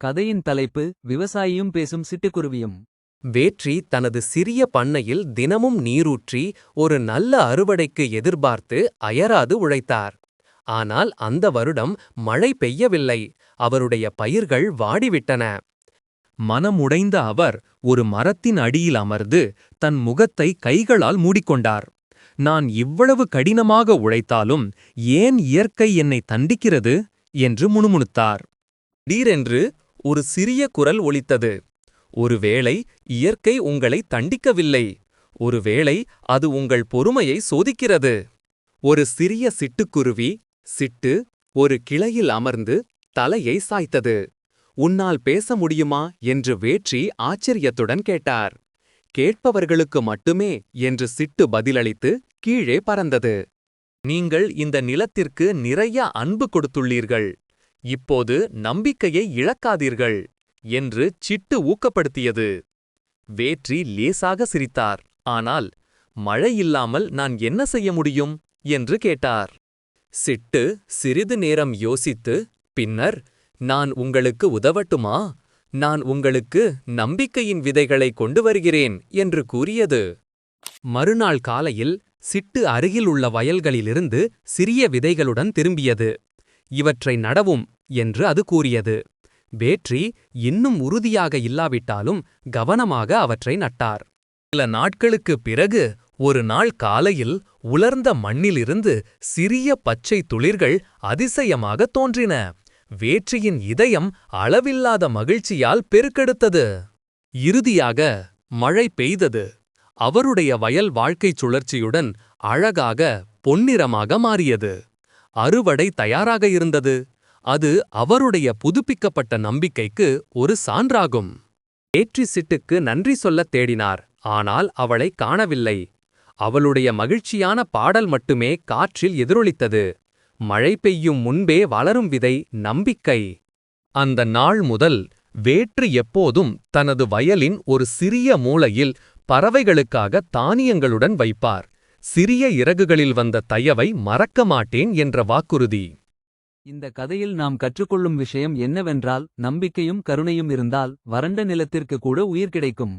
கதையின் தலைப்பு விவசாயியும் பேசும் சிட்டுக்குருவியும். வேற்றி தனது சிறிய பண்ணையில் தினமும் நீரூற்றி ஒரு நல்ல அறுவடைக்கு எதிர்பார்த்து அயராது உழைத்தார். ஆனால் அந்த வருடம் மழை பெய்யவில்லை அவருடைய பயிர்கள் வாடிவிட்டன. மனமுடைந்த அவர் ஒரு மரத்தின் அடியில் அமர்ந்து தன் முகத்தை கைகளால் மூடிக்கொண்டார். நான் இவ்வளவு கடினமாக உழைத்தாலும் ஏன் இயற்கை என்னை தண்டிக்கிறது? என்று முணுமுணுத்தார். திடீரென்று ஒரு சிறிய குரல் ஒலித்தது. ஒருவேளை இயற்கை உங்களை தண்டிக்கவில்லை. ஒருவேளை அது உங்கள் பொறுமையை சோதிக்கிறது. ஒரு சிறிய சிட்டுக்குருவி சிட்டு ஒரு கிளையில் அமர்ந்து தலையை சாய்த்தது. உன்னால் பேச முடியுமா? என்று வேற்றி ஆச்சரியத்துடன் கேட்டார். கேட்பவர்களுக்கு மட்டுமே என்று சிட்டு பதிலளித்து கீழே பறந்தது. நீங்கள் இந்த நிலத்திற்கு நிறைய அன்பு கொடுத்துள்ளீர்கள். இப்போது நம்பிக்கையை இழக்காதீர்கள் என்று சிட்டு ஊக்கப்படுத்தியது. வேற்றி லேசாக சிரித்தார். ஆனால் மழை இல்லாமல் நான் என்ன செய்ய முடியும்? என்று கேட்டார். சிட்டு சிறிது நேரம் யோசித்து பின்னர் நான் உங்களுக்கு உதவட்டுமா? நான் உங்களுக்கு நம்பிக்கையின் விதைகளை கொண்டு வருகிறேன் என்று கூறியது. மறுநாள் காலையில் சிட்டு அருகில் உள்ள வயல்களிலிருந்து சிறிய விதைகளுடன் திரும்பியது. இவற்றை நடவும் என்று அது கூறியது. வேற்றி இன்னும் உறுதியாக இல்லாவிட்டாலும் கவனமாக அவற்றை நட்டார். சில நாட்களுக்குப் பிறகு ஒரு நாள் காலையில் உலர்ந்த மண்ணிலிருந்து சிறிய பச்சை துளிர்கள் அதிசயமாக தோன்றின. வேற்றியின் இதயம் அளவில்லாத மகிழ்ச்சியால் பெருக்கெடுத்தது. இறுதியாக மழை பெய்தது. அவருடைய வயல் வாழ்க்கைச் சுழற்சியுடன் அழகாக பொன்னிறமாக மாறியது. அறுவடை தயாராக இருந்தது. அது அவருடைய புதுப்பிக்கப்பட்ட நம்பிக்கைக்கு ஒரு சான்றாகும். ஏற்றி சிட்டுக்கு நன்றி சொல்லத் தேடினார். ஆனால் அவளை காணவில்லை. அவளுடைய மகிழ்ச்சியான பாடல் மட்டுமே காற்றில் எதிரொலித்தது. மழை பெய்யும் முன்பே வளரும் விதை நம்பிக்கை. அந்த நாள் முதல் வேற்று எப்போதும் தனது வயலின் ஒரு சிறிய மூலையில் பறவைகளுக்காக தானியங்களுடன் வைப்பார். சிறிய இறகுகளில் வந்த தயவை மறக்க மாட்டேன் என்ற வாக்குறுதி. இந்த கதையில் நாம் கற்றுக்கொள்ளும் விஷயம் என்னவென்றால் நம்பிக்கையும் கருணையும் இருந்தால் வறண்ட நிலத்திற்கு கூட உயிர் கிடைக்கும்.